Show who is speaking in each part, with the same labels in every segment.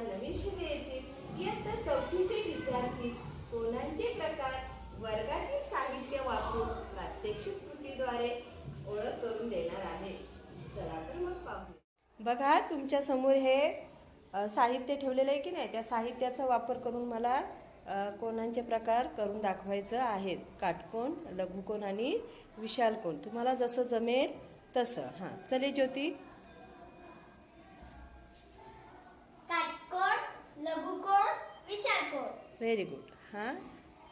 Speaker 1: नवीन शाळेतील इयत्ता चौथीचे विद्यार्थी. कोणांचे प्रकार? वर्गातील साहित्य वापरून प्रात्यक्षिक कृतीद्वारे ओळख करून देणार आहे. चला तर मग पाहू बघा तुमच्यासमोर हे साहित्य ठेवलेलं आहे की नाही? त्या साहित्याचा वापर करून मला कोणांचे प्रकार करून दाखवायचं आहेत काटकोण लघुकोण आणि विशाल कोण तुम्हाला जसं जमेल तसं. हां चले ज्योती. व्हेरी गुड हां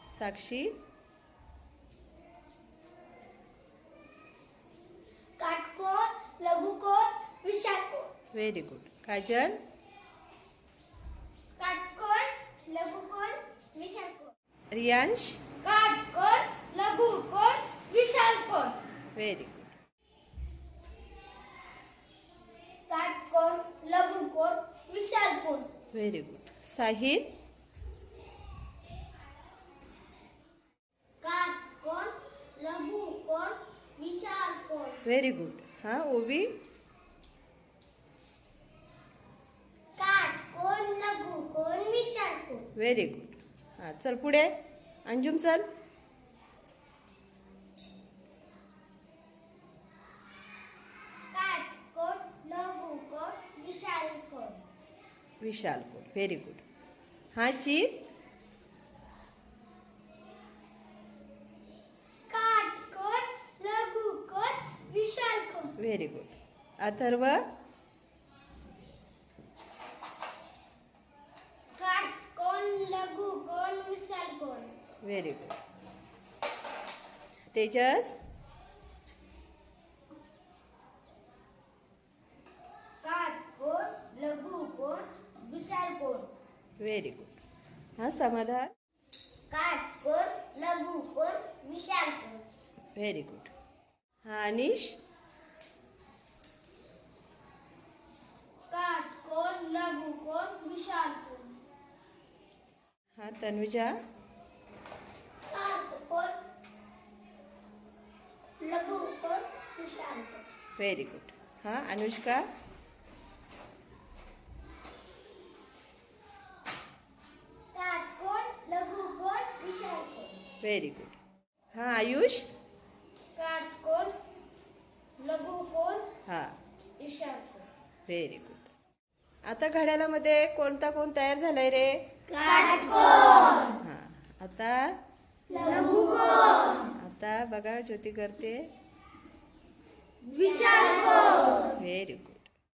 Speaker 1: साक्षी
Speaker 2: काटकोण लघुकोण विशालकोण
Speaker 1: व्हेरी गुड काजल
Speaker 2: काटकोण लघुकोण विशालकोण
Speaker 1: रियांश
Speaker 2: काटकोण लघुकोण विशालकोण
Speaker 1: व्हेरी गुड
Speaker 2: काटकोण लघुकोण विशालकोण
Speaker 1: व्हेरी गुड साहिल
Speaker 2: काटकोण लघुकोण विशालकोण
Speaker 1: व्हेरी गुड हां ओवी व्हेरी गुड हां चल पुढे. अंजुम चल. विशाल कोण? व्हेरी गुड हां चित
Speaker 2: काटकोण लघुकोण विशालकोण
Speaker 1: very good Atharva very good Tejas very good हां समाधान
Speaker 2: काटकोण लघुकोण विशालकोण
Speaker 1: व्हेरी गुड हां अनिश
Speaker 2: काटकोण लघुकोण विशालकोण
Speaker 1: हां
Speaker 2: विशालकोण
Speaker 1: व्हेरी गुड हां अनुष्का. व्हेरी गुड हां आयुष. हां. व्हेरी गुड आता घड्याळामध्ये कोणता कोण तयार झालाय रे? हां आता? आता बघा ज्योती करते.
Speaker 2: विशालकोण